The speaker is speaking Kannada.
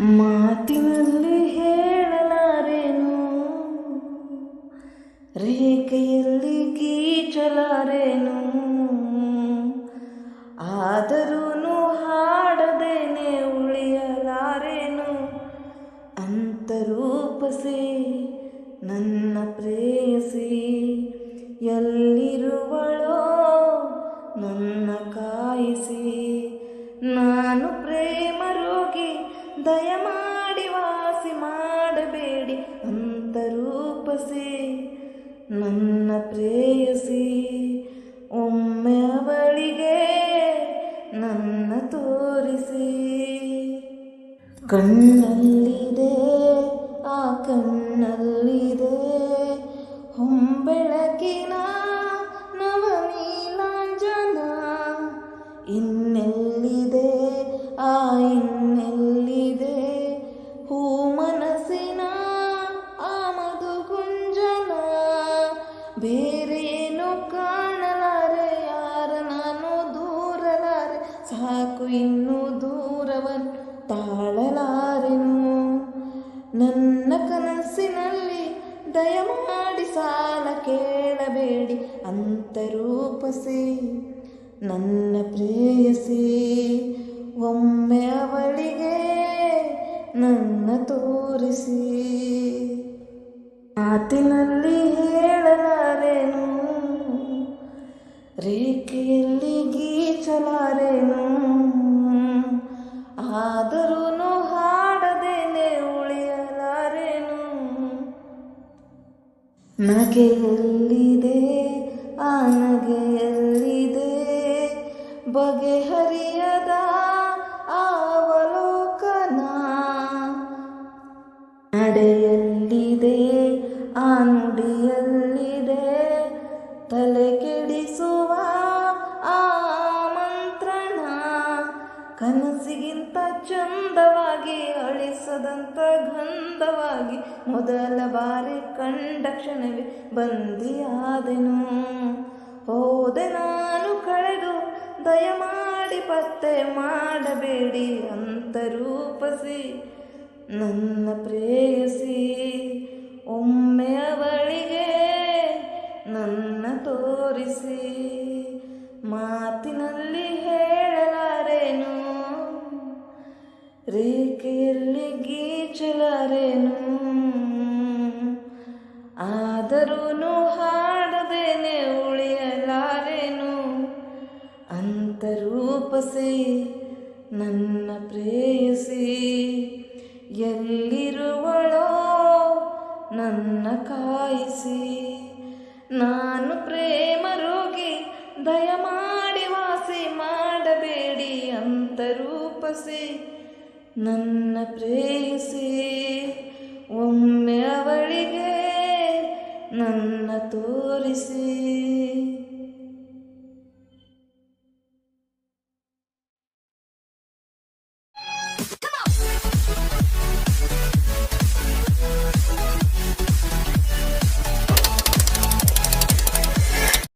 ಮಾತಿನಲ್ಲಿ ಹೇಳಲಾರೇನು? ರೇಖೆಯಲ್ಲಿ ಗೀಚಲಾರೇನು ಆದರೂ ಹಾಡದೇನೆ ಉಳಿಯಲಾರೇನು? ಅಂತರೂಪಸಿ ನನ್ನ ಪ್ರೇಯಸಿ, ಎಲ್ಲಿರುವಳೋ ನನ್ನ ಕಾಯಿಸಿ, ನಾನು ಪ್ರೇಮ ರೋಗಿ ದಯಮಾಡಿ ವಾಸಿ ಮಾಡಬೇಡಿ ಅಂತರೂಪಸಿ. ನನ್ನ ಪ್ರೇಯಸಿ, ಒಮ್ಮೆ ಅವಳಿಗೆ ನನ್ನ ತೋರಿಸಿ. ಕಣ್ಣಲ್ಲಿದೆ, ಆ ಕಣ್ಣಲ್ಲಿದೆ, ಹೊಂಬೆಳಕಿನ ನವನೀಲಾಂಜನ. ಇನ್ನೆಲ್ಲಿದೆ ಇನ್ನು ದೂರವನ್ನು ತಾಳಲಾರೆನು. ನನ್ನ ಕನಸಿನಲ್ಲಿ ದಯಮಾಡಿ ಸಾಲ ಕೇಳಬೇಡಿ ಅಂತರೂಪಸಿ. ನನ್ನ ಪ್ರೇಯಸಿ, ಒಮ್ಮೆ ಅವಳಿಗೆ ನನ್ನ ತೋರಿಸಿ. ಮಾತಿನಲ್ಲಿ ಹೇಳಲಾರೇನು, ರೇಖೆಯಲ್ಲಿ ಗೀಚಲಾರೇನು. ನಗೆಯಲ್ಲಿದೆ ಆ ನಗೆಯಲ್ಲಿದೆ. ಬಗೆಹರಿಯದ ಅವಲೋಕನ ನಡೆಯಲ್ಲಿದೆ ಆ ನುಡಿಯಲ್ಲಿದೆ. ತಲೆ ಕನಸಿಗಿಂತ ಚಂದವಾಗಿ ಅಳಿಸದಂತ ಗಂಧವಾಗಿ ಮೊದಲ ಬಾರಿ ಕಂಡ ಕ್ಷಣವೇ ಬಂದಿಯಾದೆನು. ಹೋದೆ ನಾನು ಕಳೆದು, ದಯಮಾಡಿ ಪತ್ತೆ ಮಾಡಬೇಡಿ ಅಂತ ರೂಪಿಸಿ. ನನ್ನ ಪ್ರೇಯಸಿ, ಒಮ್ಮೆ ರೇಖೆಯಲ್ಲಿ ಗೀಚಲಾರೇನು. ಆದರೂ ಹಾಡದೇನೆ ಉಳಿಯಲಾರೇನು. ಅಂತರೂಪಸಿ ನನ್ನ ಪ್ರೇಯಸಿ, ಎಲ್ಲಿರುವಳೋ ನನ್ನ ಕಾಯಿಸಿ. ನಾನು ಪ್ರೇಮ ರೋಗಿ ದಯಮಾಡಿ ವಾಸಿ ಮಾಡಬೇಡಿ ಅಂತರೂಪಸಿ ನನ್ನ ಪ್ರೇಯಸಿ